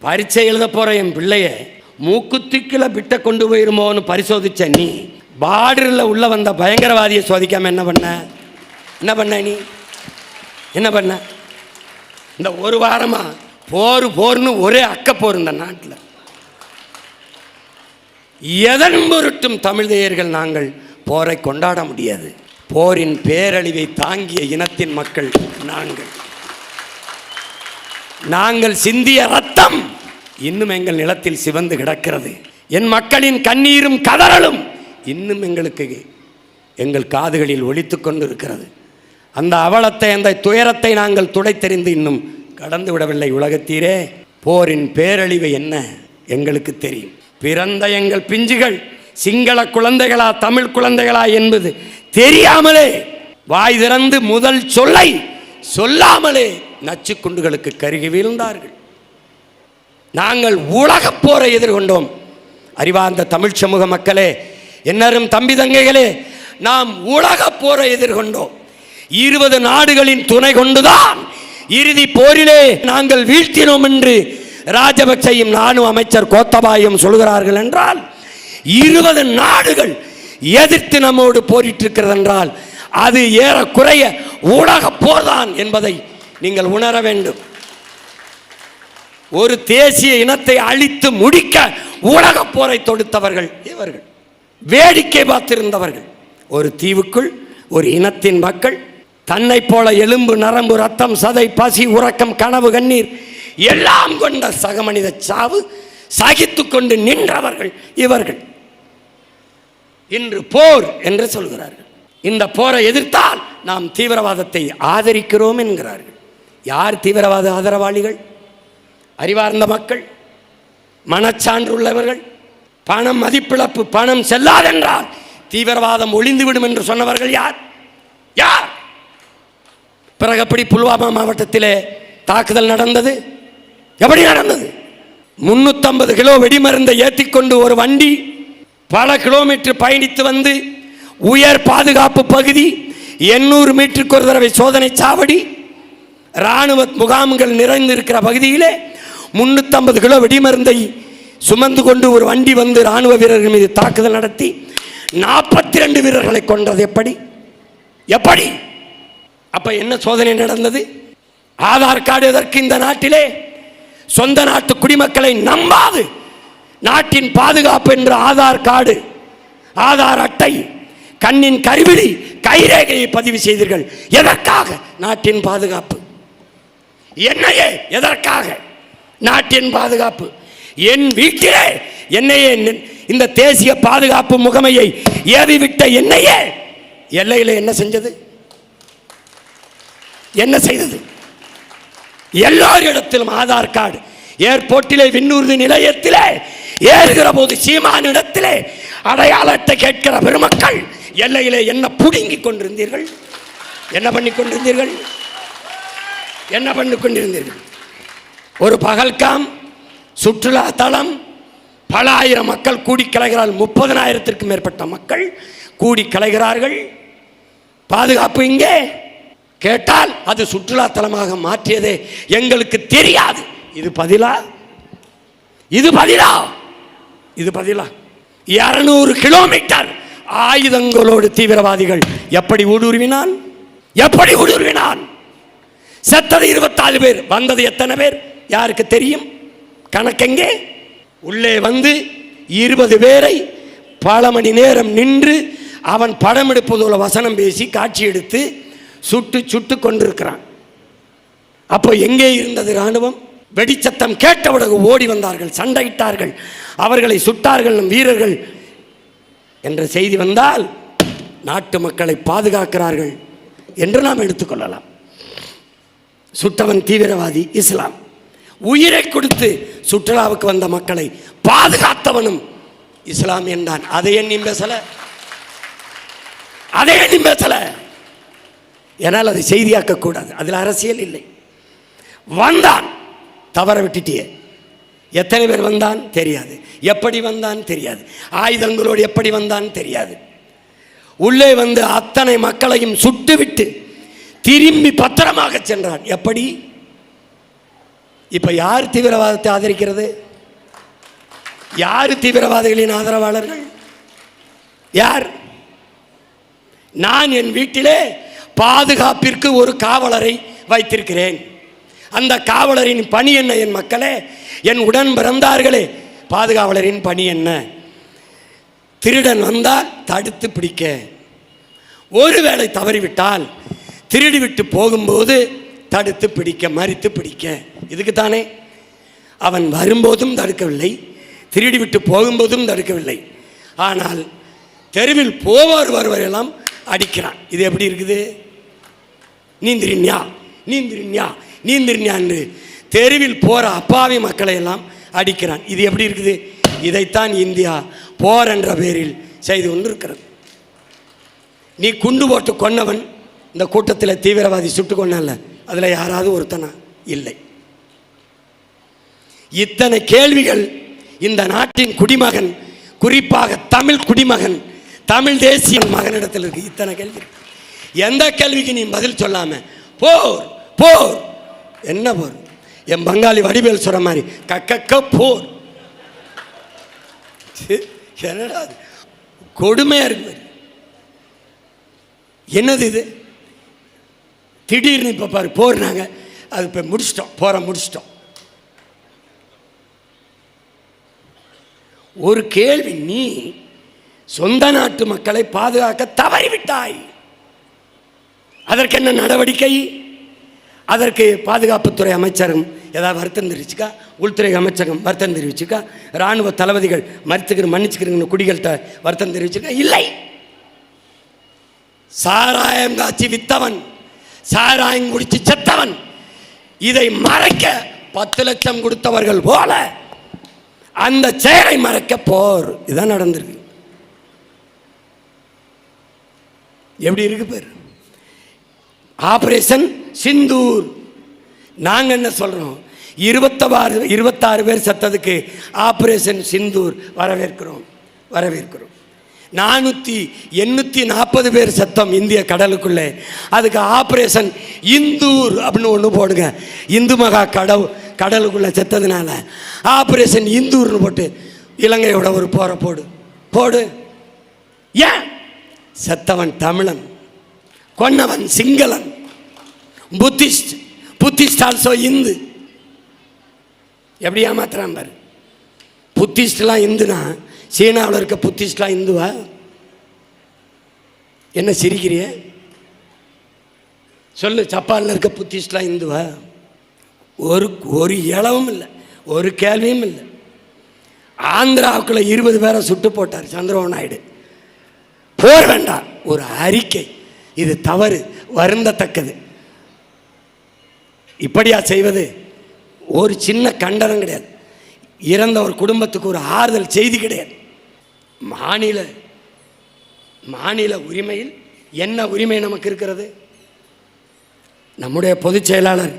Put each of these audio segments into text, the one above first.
பரீட்சை எழுத போற என் பிள்ளைய மூக்குத்திக்கில் பிட்ட கொண்டு போயிருமோன்னு பரிசோதிச்ச நீ பார்டரில் உள்ள வந்த பயங்கரவாதியை சோதிக்காம என்ன பண்ண? என்ன பண்ண நீ? என்ன பண்ண? இந்த ஒரு வாரமா போர் போர்னு ஒரே அக்க போர் இந்த நாட்டில். எதன் பொருட்டும் தமிழ்தேயர்கள் நாங்கள் போரை கொண்டாட முடியாது. போரின் பேரழிவை தாங்கிய இனத்தின் மக்கள் நாங்கள். நாங்கள் சிந்திய ரத்தம் இன்னும் எங்கள் நிலத்தில் சிவந்து கிடக்கிறது. என் மக்களின் கண்ணீரும் கதறலும் இன்னும் எங்களுக்கு எங்கள் காதுகளில் ஒலித்துக் கொண்டிருக்கிறது. அந்த அவலத்தை அந்த துயரத்தை நாங்கள் துடைத்தெறிந்து இன்னும் கடந்து விடவில்லை உலகத்தீரே. போரின் பேரழிவு என்ன எங்களுக்கு தெரியும். பிறந்த எங்கள் பிஞ்சுகள் சிங்கள குழந்தைகளா தமிழ் குழந்தைகளா என்பது தெரியாமலே வாய் திறந்து முதல் சொல்லை சொல்லாமலே நச்சுக்குண்டுகளுக்கு கருகி வீழ்ந்தார்கள். நாங்கள் உலகப் போரை எதிர்கொண்டோம். அறிவார்ந்த தமிழ் சமூக மக்களே என்னரும் தம்பி தங்கைகளே நாம் உலகப் போரை எதிர்கொண்டோம். இருபது நாடுகளின் துணை கொண்டுதான் இறுதி போரிலே நாங்கள் வீழ்த்தினோம் என்று ராஜபக்சையும் நானும் அமைச்சர் கோத்தபாயும் சொல்கிறார்கள் என்றால் இருபது நாடுகள் எதிர்த்து நம்மோடு போரிட்டிருக்கிறது என்றால் அது ஏறக்குறைய ஊடக போர்தான் என்பதை நீங்கள் உணர வேண்டும். ஒரு தேசிய இனத்தை அழித்து முடிக்க உலகப் போரை தொடுத்தவர்கள் இவர்கள். வேடிக்கை பார்த்திருந்தவர்கள். ஒரு தீவுக்குள் ஒரு இனத்தின் மக்கள் தன்னைப் போல எலும்பு நரம்பு ரத்தம் சதை பசி உறக்கம் கனவு கண்ணீர் எல்லாம் கொண்ட சகமனித சாவு சகித்து கொண்டு நின்றவர்கள் இவர்கள். இன்று போர் என்று சொல்கிறார்கள். இந்த போரை எதிர்த்தால் நாம் தீவிரவாதத்தை ஆதரிக்கிறோம் என்கிறார்கள். யார் தீவிரவாத ஆதரவாளிகள்? அறிவார்ந்த மக்கள் மனச்சான்றுள்ளவர்கள் பணம் மதிப்பிழப்பு பணம் செல்லாதென்றால் தீவிரவாதம் ஒளிந்துவிடும் என்று சொன்னவர்கள் யார்? யார்? பிறகு எப்படி புல்வாமா மாவட்டத்திலே தாக்குதல் நடந்தது? எப்படி நடந்தது? முன்னூத்தம்பது கிலோ வெடிமருந்தை ஏற்றிக்கொண்டு ஒரு வண்டி பல கிலோமீட்டர் பயணித்து வந்து உயர் பாதுகாப்பு பகுதி எண்ணூறு மீட்டருக்கு ஒரு தடவை சோதனை சாவடி இராணுவ முகாம்கள் நிறைந்திருக்கிற பகுதியிலே முன்னூற்றம்பது கிலோ வெடிமருந்தை சுமந்து கொண்டு ஒரு வண்டி வந்து இராணுவ வீரர்கள் மீது தாக்குதல் நடத்தி நாற்பத்தி ரெண்டு வீரர்களை கொன்றது எப்படி? எப்படி? அப்போ என்ன சோதனை நடந்தது? ஆதார் கார்டு எதற்கு இந்த நாட்டிலே? சொந்த நாட்டு குடிமக்களை நம்பாது. நாட்டின் பாதுகாப்பு என்ற ஆதார் கார்டு ஆதார் அட்டை கண்ணின் கருவிழி கைரேகையை பதிவு செய்தீர்கள். எதற்காக? நாட்டின் பாதுகாப்பு. என்னையே எதற்காக? நாட்டின் பாதுகாப்பு. என் வீட்டிலே என்னையே நின்- இந்த தேசிய பாதுகாப்பு முகமையை ஏவி விட்ட என்னையே எல்லையில் என்ன செஞ்சது? என்ன செய்தது? எல்லாரிடத்திலும் ஆதார் கார்டு. ஏர்போர்ட்டிலே விண்ணூர்தி நிலையத்திலே ஏறுகிற போது சீமானிடத்திலே அடையாள அட்டை கேட்கிற பெருமக்கள் எல்லையிலே என்ன புடுங்கிக் கொண்டிருந்தீர்கள்? என்ன பண்ணி கொண்டிருந்தீர்கள்? என்ன பண்ணி கொண்டிருந்தீர்கள்? ஒரு பகல்காம் சுற்றுலா தளம் பல ஆயிரம் மக்கள் கூடி கலைகிறார்கள். முப்பதனாயிரத்திற்கும் மேற்பட்ட மக்கள் கூடி கலைகிறார்கள். பாதுகாப்பு இங்கே. கேட்டால் அது சுற்றுலா தலமாக மாற்றியதே எங்களுக்கு தெரியாது. இது பதிலா? இது பதிலா? இது பதிலா. இரநூறு கிலோமீட்டர் ஆயுதங்களோடு தீவிரவாதிகள் எப்படி ஊடுருவினான்? எப்படி ஊடுருவினான்? செத்தது இருபத்தாறு பேர் வந்தது எத்தனை பேர்? யாருக்கு தெரியும்? கணக்கெங்கே? உள்ளே வந்து இருபது பேரை பல மணி நேரம் நின்று அவன் படம் எடுப்பதோல வசனம் பேசி காட்சி எடுத்து சுட்டு சுட்டு கொண்டிருக்கிறான். அப்போ எங்கே இருந்தது ராணுவம் வெடிச்சத்தம் கேட்டவுடன் ஓடி வந்தார்கள் சண்டையிட்டார்கள். அவர்களை சுட்டார்கள் நம் வீரர்கள். என்ற செய்தி வந்தால் நாட்டு மக்களை பாதுகாக்கிறார்கள் என்று நாம் எடுத்துக்கொள்ளலாம் சுட்டவன் தீவிரவாதி இஸ்லாம். உயிரை கொடுத்து சுற்றுலாவுக்கு வந்த மக்களை பாதுகாத்தவனும் இஸ்லாம் என்றான். அதை எண்ணி பேசல? அதை எண்ணி பேசல? என்னால் அதை செய்தியாக்க கூடாது. அதில் அரசியல் இல்லை. வந்தான். தவற விட்டுட்டியே. எத்தனை பேர் வந்தான்? தெரியாது. எப்படி வந்தான்? தெரியாது. ஆயுதங்களோடு எப்படி வந்தான்? தெரியாது. உள்ளே வந்து அத்தனை மக்களையும் சுட்டுவிட்டு திரும்பி பத்திரமாக சென்றான். எப்படி? இப்போ யார் தீவிரவாதத்தை ஆதரிக்கிறது? யார் தீவிரவாதிகளின் ஆதரவாளர்கள்? யார்? நான் என் வீட்டிலே பாதுகாப்பிற்கு ஒரு காவலரை வைத்திருக்கிறேன். அந்த காவலரின் பணி என்ன என் மக்களே? என் உடன் பிறந்தார்களே பாதுகாவலரின் பணி என்ன? திருடன் வந்தால் தடுத்து பிடிக்க. ஒருவேளை தவறிவிட்டால் திருடி விட்டு போகும்போது தடுத்து பிடிக்க மறித்து பிடிக்க. இதுக்கு தானே அவன் வரும்போதும் தடுக்கவில்லை திருடி விட்டு போகும்போதும் தடுக்கவில்லை. ஆனால் தெருவில் போவார் வருவரெல்லாம் அடிக்கிறான். இது எப்படி இருக்குது? நீந்திரின்யா நீந்திரின்யா நீந்திரின்யா என்று தெருவில் போகிற அப்பாவி மக்களை எல்லாம் அடிக்கிறான். இது எப்படி இருக்குது? இதைத்தான் இந்தியா போர் என்ற பேரில் செய்து கொண்டிருக்கிறது. நீ குண்டு போட்டு கொன்னவன் இந்த கூட்டத்தில் தீவிரவாதி சுட்டு கொன்னல அதில் யாராவது ஒருத்தனா? இல்லை. இத்தனை கேள்விகள் இந்த நாட்டின் குடிமகன் குறிப்பாக தமிழ் குடிமகன் தமிழ் தேசிய மகனிடத்தில் இருக்கு. இத்தனை கேள்வி எந்த கேள்விக்கு நீ பதில் சொல்லாம போர் போர். என்ன போர்? என் பங்காளி வடிவேல் சொல்ற மாதிரி கக்கக்க போர். என்னடா கொடுமையா இருக்கு. என்னது இது? திடீர்னு இப்போ பாரு போடுறாங்க அது இப்போ முடிச்சிட்டோம் போகிற முடிச்சிட்டோம். ஒரு கேள்வி நீ சொந்த நாட்டு மக்களை பாதுகாக்க தவறிவிட்டாய். அதற்கு என்ன நடவடிக்கை? அதற்கு பாதுகாப்புத்துறை அமைச்சரும் ஏதாவது வருத்தம் தெரிவிச்சுக்கா? உள்துறை அமைச்சகம் வருத்தம் தெரிவிச்சுக்கா? இராணுவ தளபதிகள் மறுத்துக்கிற மன்னிச்சுக்கிறீங்கன்னு குடிகள்கிட்ட வருத்தம் தெரிவிச்சுக்கா? இல்லை. சாராயம் காட்சி வித்தவன். சாராயம் குடிச்சு செத்தவன். இதை மறைக்க பத்து லட்சம் கொடுத்தவர்கள் போல அந்த செயலை மறைக்க போர். இதான் நடந்திருக்கு. எப்படி இருக்கு பேர்? ஆபரேஷன் சிந்தூர். நாங்க என்ன சொல்றோம்? இருபத்தாறு இருபத்தாறு பேர் செத்ததுக்கு ஆபரேஷன் சிந்தூர் வரவேற்கிறோம். வரவேற்கிறோம். நானூற்றி எண்ணூற்றி நாற்பது பேர் செத்தம் இந்திய கடலுக்குள்ளே. அதுக்கு ஆப்ரேஷன் இந்தூர் அப்படின்னு ஒன்று போடுங்க. இந்து மகா கடவு கடலுக்குள்ளே செத்ததுனால. ஆப்ரேஷன் இந்தூர்னு போட்டு இலங்கையோட ஒரு போரை போடு. போடு. ஏன்? செத்தவன் தமிழன் கொன்னவன் சிங்களன் புத்திஸ்ட் புத்திஸ்ட் ஆல்சோ இந்து. எப்படி ஏமாத்துறான் பாரு. புத்திஸ்ட்லாம் இந்துனா சீனாவில் இருக்க புத்திஸ்ட்லாம் இந்துவா? என்ன சிரிக்கிறிய? சொல்லு ஜப்பானில் இருக்க புத்திஸ்ட்லாம் இந்துவா? ஒரு ஒரு இளவும் இல்லை ஒரு கேள்வியும் இல்லை. ஆந்திராவுக்குள்ள இருபது பேரை சுட்டு போட்டார் சந்திரபாபு நாயுடு. போர் வேண்டாம் ஒரு அறிக்கை. இது தவறு வருந்தத்தக்கது. இப்படியா செய்வது? ஒரு சின்ன கண்டனம் கிடையாது. இறந்த ஒரு குடும்பத்துக்கு ஒரு ஆறுதல் செய்தி கிடையாது. மாநில மாநில உரிமையில் என்ன உரிமை நமக்கு இருக்கிறது? நம்முடைய பொதுச் செயலாளர்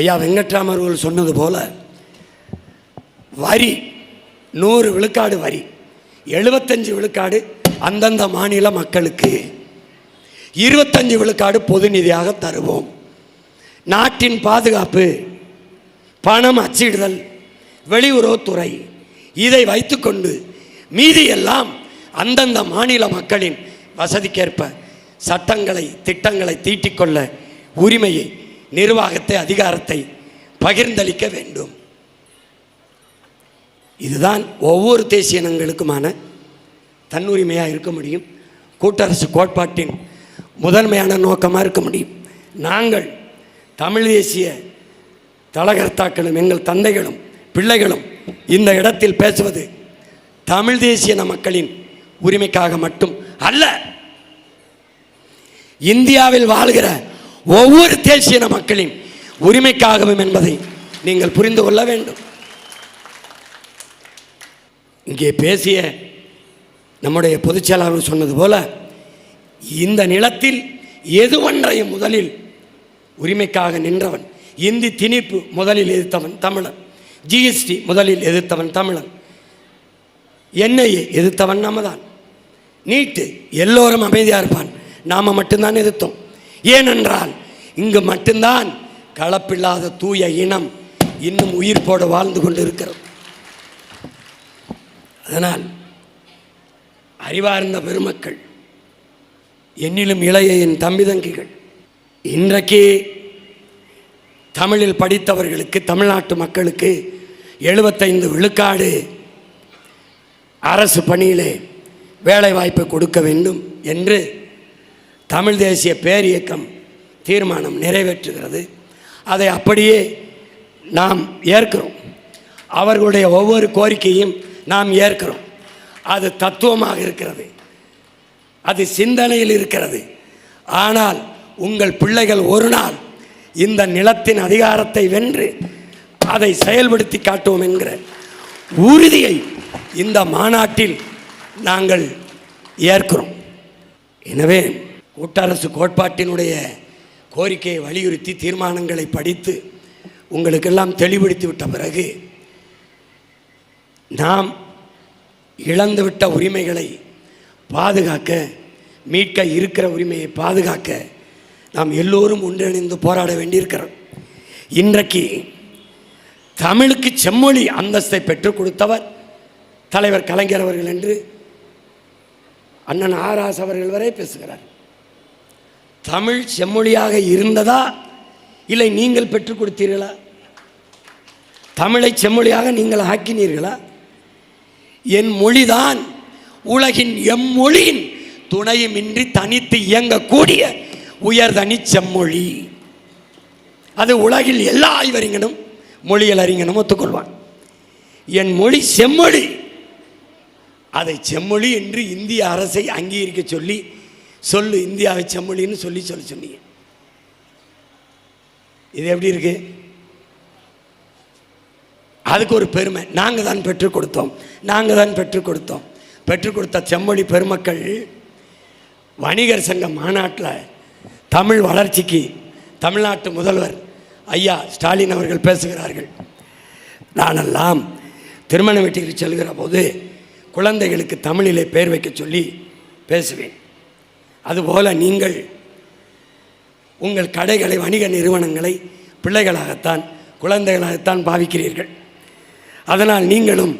ஐயா வெங்கட்ராமர் அவர்கள் சொன்னது போல வரி நூறு விழுக்காடு வரி எழுபத்தஞ்சு விழுக்காடு அந்தந்த மாநில மக்களுக்கு இருபத்தஞ்சு விழுக்காடு பொது நிதியாக தருவோம். நாட்டின் பாதுகாப்பு பணம் அச்சிடுதல் வெளியுறவுத்துறை. இதை வைத்துக்கொண்டு மீதி எல்லாம் அந்தந்த மாநில மக்களின் வசதிக்கேற்ப சட்டங்களை திட்டங்களை தீட்டிக்கொள்ள உரிமையை நிர்வாகத்தை அதிகாரத்தை பகிர்ந்தளிக்க வேண்டும். இதுதான் ஒவ்வொரு தேசிய இனங்களுக்குமான தன்னுரிமையாக இருக்க முடியும். கூட்டரசு கோட்பாட்டின் முதன்மையான நோக்கமாக இருக்க முடியும். நாங்கள் தமிழ் தேசிய தலகர்த்தாக்களும் எங்கள் தந்தைகளும் பிள்ளைகளும் இந்த இடத்தில் பேசுவது தமிழ் தேசிய மக்களின் உரிமைக்காக மட்டும் அல்ல. இந்தியாவில் வாழ்கிற ஒவ்வொரு தேசிய மக்களின் உரிமைக்காகவும் என்பதை நீங்கள் புரிந்து கொள்ள வேண்டும். இங்கே பேசிய நம்முடைய பொதுச் செயலாளர் சொன்னது போல இந்த நிலத்தில் எது ஒன்றையும் முதலில் உரிமைக்காக நின்றவன் இந்தி திணிப்பு முதலில் எதிர்த்தவன் தமிழன். ஜிஎஸ்டி முதலில் எதிர்த்தவன் தமிழன். என்ஐஏ எதிர்த்தவன் நாம தான் நீட்டு எல்லோரும் அமைதியாக இருப்பான். நாம் மட்டும்தான் எதிர்த்தோம். ஏனென்றால் இங்கு மட்டும்தான் கலப்பில்லாத தூய இனம் இன்னும் உயிர்ப்போடு வாழ்ந்து கொண்டு இருக்கிறோம் அதனால் அறிவார்ந்த பெருமக்கள் என்னிலும் இளைய என் தம்பி தங்கிகள் இன்றைக்கு தமிழில் படித்தவர்களுக்கு தமிழ்நாட்டு மக்களுக்கு எழுபத்தைந்து விழுக்காடு அரசு பணியிலே வேலைவாய்ப்பை கொடுக்க வேண்டும் என்று தமிழ் தேசிய பேரியக்கம் தீர்மானம் நிறைவேற்றுகிறது. அதை அப்படியே நாம் ஏற்கிறோம். அவர்களுடைய ஒவ்வொரு கோரிக்கையும் நாம் ஏற்கிறோம். அது தத்துவமாக இருக்கிறது. அது சிந்தனையில் இருக்கிறது. ஆனால் உங்கள் பிள்ளைகள் ஒரு நாள் இந்த நிலத்தின் அதிகாரத்தை வென்று அதை செயல்படுத்தி காட்டுவோம் என்கிற உறுதியை இந்த மாநாட்டில் நாங்கள் ஏற்கிறோம். எனவே கூட்டரசு கோட்பாட்டினுடைய கோரிக்கையை வலியுறுத்தி தீர்மானங்களை படித்து உங்களுக்கெல்லாம் தெளிவுபடுத்தி விட்ட பிறகு நாம் இழந்துவிட்ட உரிமைகளை பாதுகாக்க மீட்க இருக்கிற உரிமையை பாதுகாக்க நாம் எல்லோரும் ஒன்றிணைந்து போராட வேண்டியிருக்கிறோம் இன்றைக்கு தமிழுக்கு செம்மொழி அந்தஸ்தை பெற்றுக் கொடுத்தவர் தலைவர் கலைஞர் அவர்கள் என்று அண்ணன் ஆராஸ் அவர்கள் வரை பேசுகிறார். தமிழ் செம்மொழியாக இருந்ததா? இல்லை நீங்கள் பெற்றுக் கொடுத்தீர்களா? தமிழை செம்மொழியாக நீங்கள் ஆக்கினீர்களா? என் மொழிதான் உலகின் எம்மொழியின் துணையுமின்றி தனித்து இயங்கக்கூடிய உயர்தனி செம்மொழி. அது உலகில் எல்லா ஆய்வறிஞனும் மொழியல் அறிஞனும் ஒத்துக்கொள்வான். என் மொழி செம்மொழி. அதை செம்மொழி என்று இந்திய அரசை அங்கீகரிக்க சொல்லி சொல்லு இந்தியாவை செம்மொழின்னு சொல்லி சொல்ல சொன்னீங்க. இது எப்படி இருக்கு? அதுக்கு ஒரு பெருமை. நாங்கள் தான் பெற்றுக் கொடுத்தோம். நாங்கள் தான் பெற்றுக் கொடுத்தோம். பெற்றுக் கொடுத்த செம்மொழி பெருமக்கள் வணிகர் சங்க மாநாட்டில் தமிழ் வளர்ச்சிக்கு தமிழ்நாட்டு முதல்வர் ஐயா ஸ்டாலின் அவர்கள் பேசுகிறார்கள். நானெல்லாம் திருமண வீட்டிற்கு செல்கிற போது குழந்தைகளுக்கு தமிழிலே பெயர் வைக்க சொல்லி பேசுவேன். அதுபோல் நீங்கள் உங்கள் கடைகளை வணிக நிறுவனங்களை பிள்ளைகளாகத்தான் குழந்தைகளாகத்தான் பாவிக்கிறீர்கள். அதனால் நீங்களும்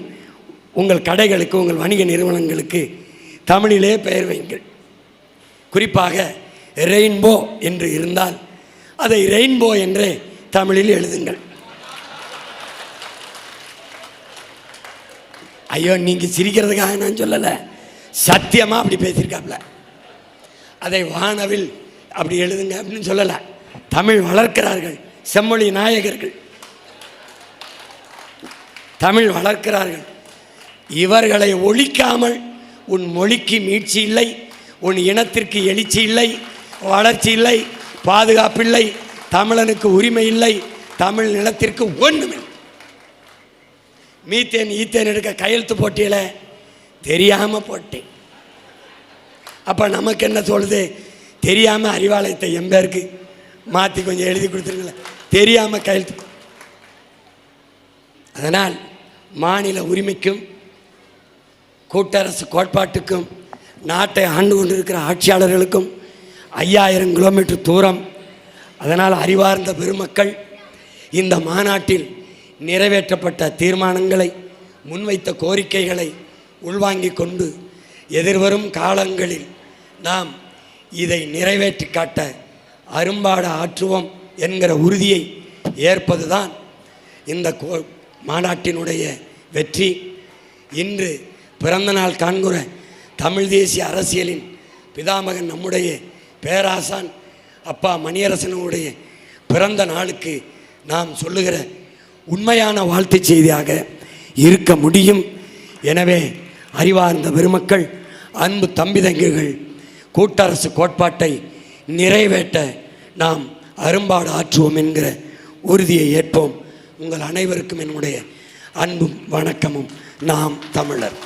உங்கள் கடைகளுக்கு உங்கள் வணிக நிறுவனங்களுக்கு தமிழிலே பெயர் வையுங்கள். குறிப்பாக ரெயின்போ என்று இருந்தால் அதை ரெயின்போ என்றே தமிழில் எழுதுங்கள். ஐயோ நீங்கள் சிரிக்கிறதுக்காக நான் சொல்லலை. சத்தியமாக அப்படி பேசியிருக்காப்ல. அதை வானவில் அப்படி எழுதுங்க அப்படின்னு சொல்லலை. தமிழ் வளர்க்கிறார்கள். செம்மொழி நாயகர்கள். தமிழ் வளர்க்கிறார்கள். இவர்களை ஒழிக்காமல் உன் மொழிக்கு மீட்சி இல்லை உன் இனத்திற்கு எழுச்சி இல்லை வளர்ச்சி இல்லை பாதுகாப்பில்லை தமிழனுக்கு உரிமை இல்லை தமிழ் நிலத்திற்கு ஒன்றுமில்லை மீத்தேன் ஈத்தேன் எடுக்க கையெழுத்து போட்டியில் தெரியாமல் போட்டேன். அப்போ நமக்கு என்ன சொல்லுது? தெரியாமல் அறிவாலயத்தை எம்பேருக்கு மாற்றி கொஞ்சம் எழுதி கொடுத்துருங்களேன். தெரியாமல் கையெழுத்து அதனால் மாநில உரிமைக்கும் கூட்டரசு கோட்பாட்டுக்கும் நாட்டை ஆண்டு கொண்டிருக்கிற ஆட்சியாளர்களுக்கும் ஐயாயிரம் கிலோமீட்டர் தூரம். அதனால் அறிவார்ந்த பெருமக்கள் இந்த மாநாட்டில் நிறைவேற்றப்பட்ட தீர்மானங்களை முன்வைத்த கோரிக்கைகளை உள்வாங்கிக் கொண்டு எதிர்வரும் காலங்களில் நாம் இதை நிறைவேற்றி காட்ட அரும்பாட ஆற்றுவோம் என்கிற உறுதியை ஏற்பதுதான் இந்த கோ மாநாட்டினுடைய வெற்றி. இன்று பிறந்தநாள் காண்கிற தமிழ் தேசிய அரசியலின் பிதாமகன் நம்முடைய பேராசான். அப்பா மணியரசனுடைய பிறந்த நாளுக்கு நாம் சொல்லுகிற உண்மையான வாழ்த்துச் செய்தியாக இருக்க முடியும். எனவே அறிவார்ந்த பெருமக்கள் அன்பு தம்பி தங்கிகள் கூட்டரசு கோட்பாட்டை நிறைவேற்ற நாம் அரும்பாடு ஆற்றுவோம் என்கிற உறுதியை ஏற்போம். உங்கள் அனைவருக்கும் என்னுடைய அன்பும் வணக்கமும். நாம் தமிழர்.